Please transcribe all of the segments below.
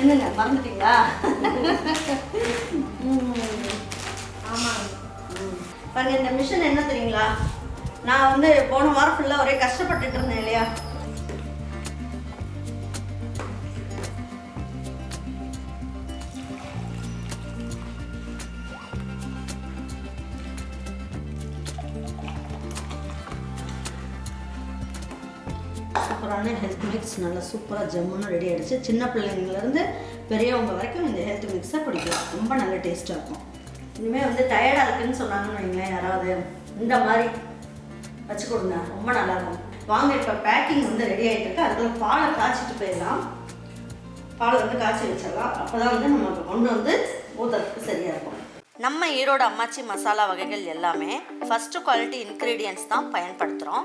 என்னங்க மறந்துட்டீங்களா ஆமாங்க ம். பாருங்க இந்த மிஷின் என்ன தெரியுங்களா நான் வந்து போன வாரம் ஃபுல்லாக ஒரே கஷ்டப்பட்டுட்டு இருந்தேன் இல்லையா சூப்பரான ஹெல்த் மிக்ஸ் நல்லா சூப்பராக ஜம்முன்னு ரெடி ஆகிடுச்சு சின்ன பிள்ளைங்கள்லேருந்து பெரியவங்க வரைக்கும் இந்த ஹெல்த் மிக்ஸை குடிக்கலாம் ரொம்ப நல்ல டேஸ்ட்டாக இருக்கும். இனிமேல் வந்து டயர்டாக இருக்குன்னு சொன்னாங்கன்னு வைங்களேன் யாராவது இந்த மாதிரி வச்சு கொடுங்க. ரொம்ப நல்லாயிருக்கும் வாங்க இப்போ பேக்கிங் வந்து ரெடி ஆகிட்டு இருக்கு. அதுக்குள்ள பாலை காய்ச்சிட்டு போயிடலாம். பாலை வந்து காய்ச்சி வச்சிடலாம். அப்போ தான் வந்து நமக்கு கொண்டு வந்து ஊற்றுறதுக்கு சரியாக இருக்கும். நம்ம ஈரோடு அம்மாச்சி மசாலா வகைகள் எல்லாமே ஃபஸ்ட்டு குவாலிட்டி இன்க்ரீடியன்ஸ் தான் பயன்படுத்துகிறோம்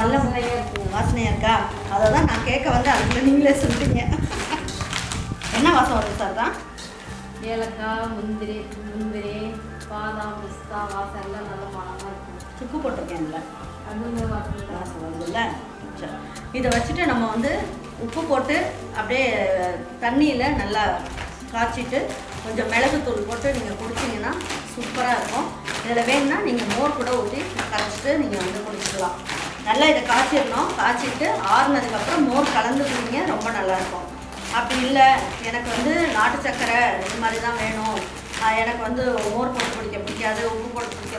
நல்ல முறையாக இருக்குங்க வாசனையாக இருக்கா? அதை தான் நான் கேட்க வந்து அதுக்குள்ள நீங்களே சொல்லிட்டீங்க என்ன வாசம் வருது சார் தான்? ஏலக்காய் முந்திரி முந்திரி பாதாம் பிஸ்தா வாசம் எல்லாம் நல்ல மனமாக இருக்கும் சுக்கு போட்டிருக்கேன்ல. தான் வாசம். வருதுல்ல? சரி இதை வச்சுட்டு நம்ம வந்து உப்பு போட்டு அப்படியே தண்ணியில் நல்லா காய்ச்சிட்டு கொஞ்சம் மிளகுத்தூள் போட்டு நீங்கள் குடிச்சிங்கன்னா சூப்பராக இருக்கும். இதில் வேணும்னா நீங்கள் மோர் கூட ஊற்றி கரைச்சிட்டு நீங்கள் வந்து குடிச்சிக்கலாம். நல்லா இதை காய்ச்சிடணும். காய்ச்சிட்டு ஆறுனதுக்கப்புறம் மோர் கலந்து குடிங்க ரொம்ப நல்லாயிருக்கும். அப்படி இல்லை எனக்கு வந்து நாட்டு சக்கரை இது மாதிரி தான் வேணும். எனக்கு வந்து மோர் போட்டு பிடிக்க பிடிக்காது உப்பு போட்டு பிடிக்க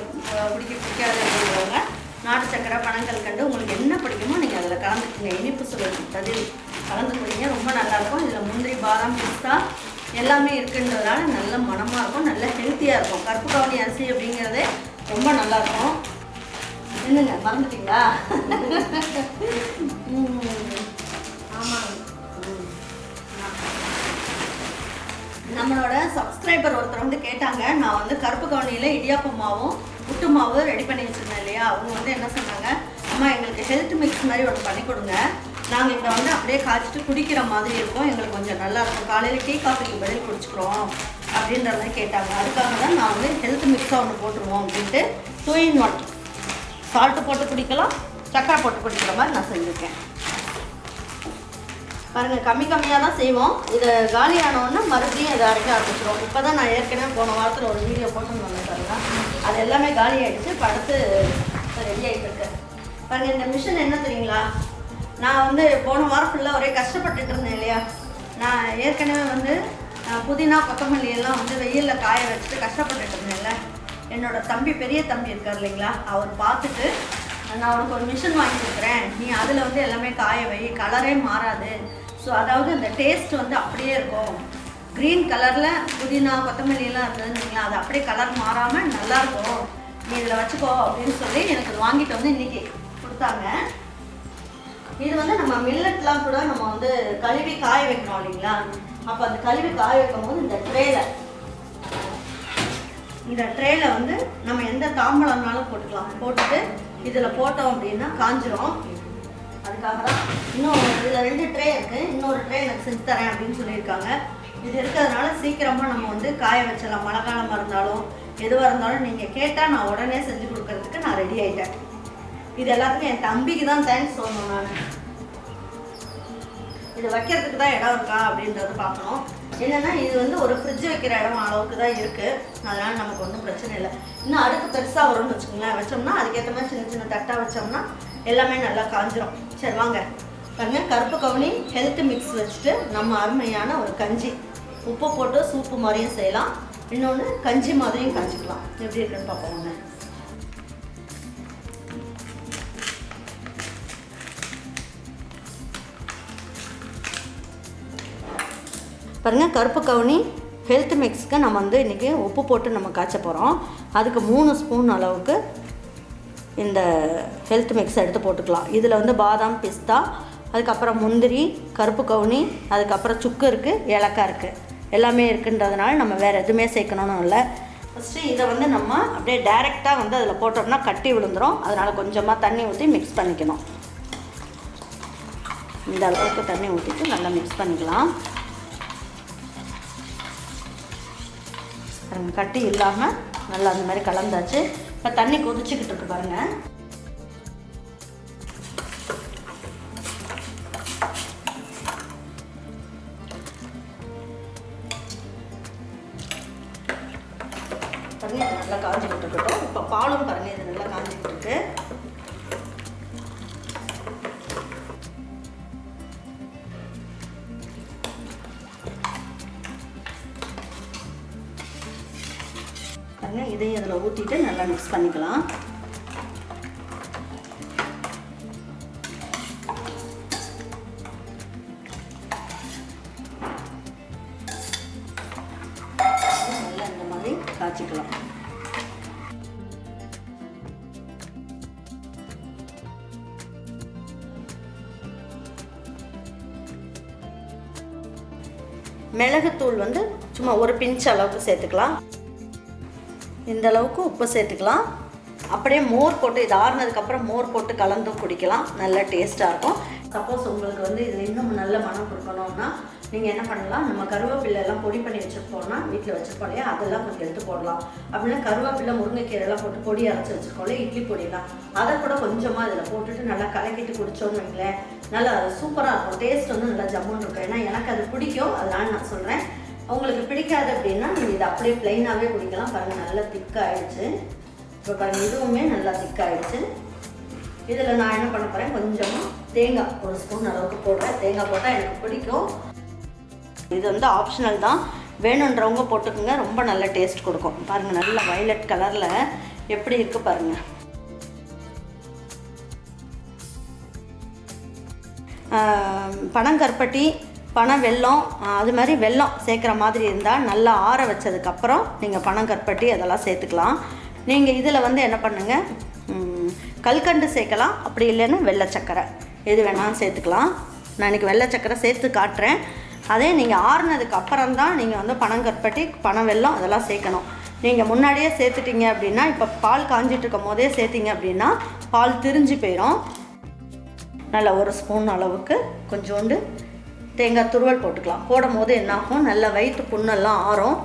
பிடிக்க பிடிக்காது அப்படின்றவங்க நாட்டு சக்கரை பணங்கள் கண்டு உங்களுக்கு என்ன பிடிக்குமோ நீங்கள் அதில் கலந்துக்குங்க. இனிப்பு சுவை பதில் கலந்து குடிங்க ரொம்ப நல்லாயிருக்கும். இதில் முந்திரி பாதாம் பிஸ்தா எல்லாமே இருக்குன்றதுனால நல்ல மனமாக இருக்கும் நல்ல ஹெல்த்தியாக இருக்கும். கருப்பு கவனி அரிசி அப்படிங்கிறதே ரொம்ப நல்லாயிருக்கும். என்னங்க மறந்துட்டீங்களா? ஆமாங்க நம்மளோட சப்ஸ்கிரைபர் ஒருத்தர் வந்து கேட்டாங்க நான் வந்து கருப்பு கவனியில் இடியாப்ப மாவும் புட்டு மாவும் ரெடி பண்ணி வச்சுருந்தேன் இல்லையா? அவங்க வந்து என்ன சொன்னாங்க அம்மா எங்களுக்கு ஹெல்த் மிக்ஸ் மாதிரி ஒன்று பண்ணி கொடுங்க. நாங்கள் இதை வந்து அப்படியே காய்ச்சிட்டு குடிக்கிற மாதிரி இருக்கும். எங்களுக்கு கொஞ்சம் நல்லா இருக்கும். காலையில் டீ காஃபிக்கு பதில் குடிச்சுக்கிறோம். அப்படின்ற கேட்டாங்க. அதுக்காக தான் நான் வந்து ஹெல்த் மிக்ஸாக ஒன்று போட்டுருவோம் அப்படின்ட்டு டூ இன் ஒன் சால்ட்டு போட்டு குடிக்கலாம் சக்கரை போட்டு குடிக்கிற மாதிரி நான் செஞ்சுருக்கேன். பாருங்கள் கம்மி கம்மியாக தான் செய்வோம். இது காலியானோடனே மறுபடியும் இதை அரைக்க ஆரம்பிச்சிடும் இப்போ தான் நான் ஏற்கனவே போன வாரத்தில் ஒரு வீடியோ போட்டுருந்தேன் பாருங்க அது எல்லாமே காலி ஆகிடுச்சு இப்போ அடுத்து ரெடி ஆகிட்டு இருக்கு. இந்த மிஷின் என்ன தெரியுங்களா? நான் வந்து போன வாரம் ஃபுல்லாக ஒரே கஷ்டப்பட்டுட்டு இருந்தேன் இல்லையா? நான் ஏற்கனவே வந்து புதினா கொத்தமல்லி எல்லாம் வந்து வெயிலில் காய வச்சுட்டு கஷ்டப்பட்டுட்டு இருந்தேன்ல. என்னோட தம்பி பெரிய தம்பி இருக்கார் இல்லைங்களா? அவர் பார்த்துட்டு நான் உனக்கு ஒரு மிஷின் வாங்கி கொடுக்குறேன். நீ அதில் வந்து எல்லாமே காய வை. கலரே மாறாது. ஸோ அதாவது அந்த டேஸ்ட் வந்து அப்படியே இருக்கும். க்ரீன் கலரில் புதினா கொத்தமல்லியெல்லாம் இருந்ததுங்களா இருந்ததுன்னு அது அப்படியே கலர் மாறாமல் நல்லாயிருக்கும் நீ இதில் வச்சுக்கோ அப்படின்னு சொல்லி எனக்கு வாங்கிட்டு வந்து இன்றைக்கி கொடுத்தாங்க. இது வந்து நம்ம மில்லட்லாம் கூட நம்ம வந்து கழுவி காய வைக்கணும் இல்லைங்களா? அப்போ அந்த கழுவி காய வைக்கும் போது இந்த ட்ரேல இந்த ட்ரேல வந்து நம்ம எந்த தாம்பழம்னாலும் போட்டுக்கலாம். போட்டுட்டு இதில் போட்டோம் அப்படின்னா காஞ்சிரும். அதுக்காக தான் இன்னும் இதில் ரெண்டு ட்ரே இருக்குது இன்னொரு ட்ரே எனக்கு செஞ்சு தரேன் அப்படின்னு சொல்லியிருக்காங்க. இது இருக்கிறதுனால சீக்கிரமாக நம்ம வந்து காய வச்சிடலாம். மழை காலமாக இருந்தாலும் எதுவாக இருந்தாலும் நீங்கள் கேட்டால் நான் உடனே செஞ்சு கொடுக்கறதுக்கு நான் ரெடி ஆகிட்டேன் இது எல்லாத்துக்கும் என் தம்பிக்கு தான் தேங்க்ஸ் சொல்லணும் நான். இது வைக்கிறதுக்கு தான் இடம் இருக்கா அப்படின்றத பார்க்கணும். என்னன்னா இது வந்து ஒரு ஃப்ரிட்ஜ் வைக்கிற இடம் அளவுக்கு தான் இருக்கு. அதனால நமக்கு ஒன்றும் பிரச்சனை இல்லை. இன்னும் அடுக்கு பெருசாக வரும்னு வச்சுக்கோங்களேன். வச்சோம்னா அதுக்கேற்ற மாதிரி சின்ன சின்ன தட்டாக வச்சோம்னா எல்லாமே நல்லா காஞ்சிரும். சரி வாங்க. பாருங்க கருப்பு கவுனி ஹெல்த் மிக்ஸ் வச்சுட்டு நம்ம அருமையான ஒரு கஞ்சி. உப்பு போட்டு சூப்பு மாதிரியும் செய்யலாம். இன்னொன்று கஞ்சி மாதிரியும் காய்ச்சிக்கலாம். எப்படி இருக்குன்னு பார்ப்போம் பாருங்கள் கருப்பு கவுனி ஹெல்த் மிக்ஸ்க்கு நம்ம வந்து இன்றைக்கி உப்பு போட்டு நம்ம காய்ச்ச போகிறோம் அதுக்கு மூணு ஸ்பூன் அளவுக்கு இந்த ஹெல்த் மிக்ஸ் எடுத்து போட்டுக்கலாம். இதில் வந்து பாதாம் பிஸ்தா அதுக்கப்புறம் முந்திரி கருப்பு கவுனி அதுக்கப்புறம் சுக்கு இருக்குது ஏலக்காய் இருக்குது எல்லாமே இருக்குன்றதுனால நம்ம வேறு எதுவுமே சேர்க்கணும்னு இல்லை. ஃபஸ்ட்டு இதை வந்து நம்ம அப்படியே டைரெக்டாக வந்து அதில் போட்டோம்னா கட்டி விழுந்துரும். அதனால் கொஞ்சமாக தண்ணி ஊற்றி மிக்ஸ் பண்ணிக்கணும். இந்த அளவுக்கு தண்ணி ஊற்றிட்டு நல்லா மிக்ஸ் பண்ணிக்கலாம். கட்டி இல்லாமல் நல்லா அந்த மாதிரி கலந்தாச்சு. இப்போ தண்ணி கொதிச்சுக்கிட்டு இருக்கு பாருங்க. தண்ணி நல்லா காஞ்சிக்கிட்டு இருக்கட்டும். இப்போ பாலும் பாருங்க இது நல்லா காஞ்சிக்கிட்டு இருக்கு. இதையும் இதில் ஊற்றிட்டு நல்லா மிக்ஸ் பண்ணிக்கலாம். நல்லா இந்த மாதிரி காய்ச்சிக்கலாம். மிளகுத்தூள் வந்து சும்மா ஒரு பிஞ்ச் அளவுக்கு சேர்த்துக்கலாம். இந்த அளவுக்கு உப்பு சேர்த்துக்கலாம். அப்படியே மோர் போட்டு இது ஆறுனதுக்கப்புறம் மோர் போட்டு கலந்தும் குடிக்கலாம். நல்ல டேஸ்ட்டாக இருக்கும். சப்போஸ் உங்களுக்கு வந்து இது இன்னும் நல்ல மனம் கொடுக்கணும்னா நீங்கள் என்ன பண்ணலாம்? நம்ம கருவேப்பிலை எல்லாம் பொடி பண்ணி வச்சுருப்போம்னா வீட்டில் வச்சுருப்போம் இல்லையா? அதெல்லாம் கொஞ்சம் எடுத்து போடலாம். அப்படின்னா கருவேப்பிலை முருங்கைக்கீரைலாம் போட்டு பொடி அரைச்சி வச்சுருக்கோம் இல்லையா? இட்லி பொடியெல்லாம். அதை கூட கொஞ்சமாக இதில் போட்டுட்டு நல்லா கலக்கிட்டு குடிச்சோன்னு வைங்களேன். நல்லா சூப்பராக இருக்கும். டேஸ்ட் வந்து நல்லா ஜம்முன்னு இருக்கும். ஏன்னா எனக்கு அது பிடிக்கும். அதனால நான் சொல்கிறேன் உங்களுக்கு பிடிக்காது அப்படின்னா நீங்கள் இதை அப்படியே ப்ளைனாகவே குடிக்கலாம். பாருங்கள் நல்லா திக்காயிடுச்சு. இப்போ பாருங்கள் இதுவுமே நல்லா திக்காயிடுச்சு. இதில் நான் என்ன பண்ண போகிறேன் கொஞ்சமாக தேங்காய் ஒரு ஸ்பூன் அளவுக்கு போடுறேன். தேங்காய் போட்டால் எனக்கு பிடிக்கும். இது வந்து ஆப்ஷனல் தான். வேணுன்றவங்க போட்டுக்கோங்க. ரொம்ப நல்ல டேஸ்ட் கொடுக்கும். பாருங்கள் நல்ல வயலட் கலரில் எப்படி இருக்குது பாருங்கள் பனங்கற்பட்டி பனை வெல்லம் அது மாதிரி வெல்லம் சேர்க்குற மாதிரி இருந்தால் நல்லா ஆற வச்சதுக்கப்புறம் நீங்கள் பணம் கற்பட்டி அதெல்லாம் சேர்த்துக்கலாம். நீங்கள் இதில் வந்து என்ன பண்ணுங்கள் கல்கண்டு சேர்க்கலாம். அப்படி இல்லைன்னா வெள்ளை சக்கரை. எது வேணாலும் சேர்த்துக்கலாம். நான் இன்றைக்கி வெள்ளை சக்கரை சேர்த்து காட்டுறேன். அதே நீங்கள் ஆறுனதுக்கு அப்புறம் தான் நீங்கள் வந்து பணம் கற்பட்டி பணம் வெல்லம் அதெல்லாம் சேர்க்கணும். நீங்கள் முன்னாடியே சேர்த்துட்டீங்க அப்படின்னா இப்போ பால் காஞ்சிட்டு இருக்கும் போதே சேர்த்தீங்க அப்படின்னா பால் திரிஞ்சு போயிடும் நல்ல ஒரு ஸ்பூன் அளவுக்கு கொஞ்சோண்டு தேங்காய் துருவல் போட்டுக்கலாம். போடும் போது என்னாகும்? நல்ல வயிற்று புண்ணெல்லாம் ஆறும்.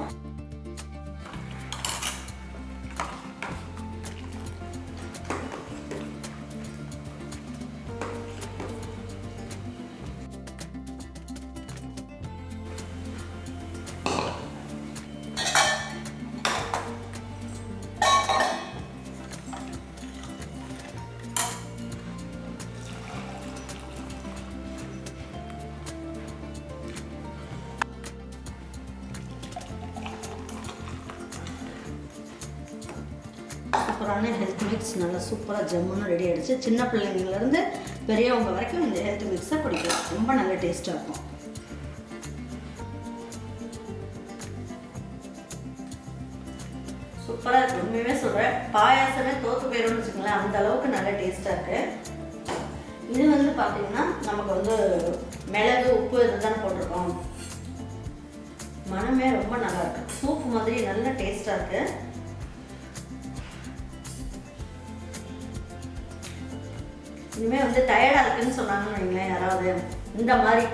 சூப்பரான ஹெல்த் மிக்ஸ் நல்லா சூப்பராக ஜம்முன்னு ரெடி ஆகிடுச்சு சின்ன பிள்ளைங்கள்லேருந்து பெரியவங்க வரைக்கும் இந்த ஹெல்த் மிக்ஸை குடிக்கலாம் ரொம்ப நல்ல டேஸ்ட்டாக இருக்கும். சூப்பராக இருக்குது உண்மையுமே சொல்கிறேன் பாயாசமே தோற்று போயிடும்னு வச்சுக்கோங்களேன். அந்த அளவுக்கு நல்ல டேஸ்ட்டாக இருக்கு. இது வந்து பார்த்தீங்கன்னா நமக்கு வந்து மிளகு உப்பு இதுதானே போட்டிருக்கோம். மனமே ரொம்ப நல்லா இருக்கு. சூப் மாதிரி நல்ல டேஸ்ட்டாக இருக்கு. இனிமேல் வந்து டயர்டாக இருக்குன்னு சொன்னாங்கன்னு வைங்களேன் யாராவது. இந்த மாதிரி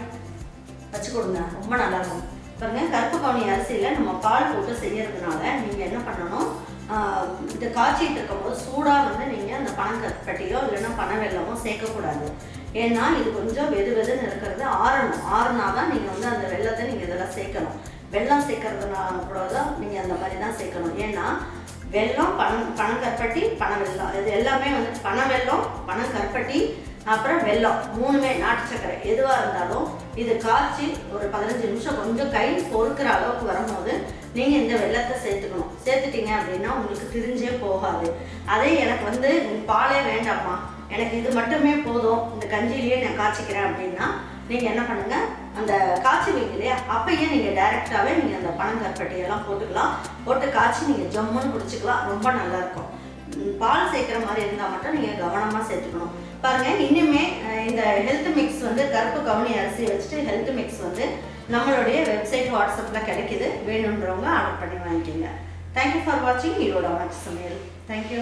வச்சு கொடுங்க ரொம்ப நல்லாயிருக்கும். பாருங்க கருப்பு கவுனி அரிசியில் நம்ம பால் போட்டு செய்யறதுனால நீங்கள் என்ன பண்ணணும்? இந்த இது காய்ச்சிட்டு இருக்கும்போது சூடாக வந்து நீங்கள் அந்த பனங்கற்பட்டியோ இல்லைன்னா பனை வெள்ளமோ சேர்க்கக்கூடாது. ஏன்னா இது கொஞ்சம் வெது வெதுன்னு இருக்கிறது ஆறணும். ஆறுனா தான் நீங்கள் வந்து அந்த வெள்ளத்தை நீங்கள் இதெல்லாம் சேர்க்கணும். வெல்லம் சேர்க்கறதுனால கூட தான் நீங்கள் அந்த மாதிரி தான் சேர்க்கணும். ஏன்னா வெல்லம் பனம் பனங்கற்பட்டி பனை வெள்ளம் இது எல்லாமே வந்து பனை வெல்லம் பனங்கற்பட்டி அப்புறம் வெல்லம். மூணுமே நாட்டு சர்க்கரை. எதுவாக இருந்தாலும் இது காய்ச்சி ஒரு பதினஞ்சு நிமிஷம் கொஞ்சம் கை பொறுக்கிற அளவுக்கு வரும்போது நீங்கள் இந்த வெள்ளத்தை சேர்த்துக்கணும். சேர்த்துட்டீங்க அப்படின்னா உங்களுக்கு திரிஞ்சே போகாது. அதே எனக்கு வந்து பாலே வேண்டாம்மா. எனக்கு இது மட்டுமே போதும். இந்த கஞ்சிலேயே நான் காய்ச்சிக்கிறேன் அப்படின்னா நீங்கள் என்ன பண்ணுங்கள் அந்த காய்ச்சி வைங்க இல்லையா? அப்பயே நீங்கள் டைரெக்டாகவே நீங்கள் அந்த பனங்கற்பட்டையெல்லாம் போட்டுக்கலாம். போட்டு காய்ச்சி நீங்கள் ஜம்முன்னு குடிச்சிக்கலாம். ரொம்ப நல்லா இருக்கும் பால் சேர்க்குற மாதிரி இருந்தால் மட்டும் நீங்கள் கவனமாக சேர்த்துக்கணும். பாருங்கள் இன்னுமே இந்த ஹெல்த் மிக்ஸ் வந்து கருப்பு கவுனி அரிசி வச்சுட்டு ஹெல்த் மிக்ஸ் வந்து நம்மளுடைய வெப்சைட் வாட்ஸ்அப்பில் கிடைக்குது. வேணுன்றவங்க ஆர்டர் பண்ணி வாங்கிக்கோங்க. தேங்க்யூ ஃபார் வாட்சிங் ஈரோட வாட்ச் சமையல். தேங்க்யூ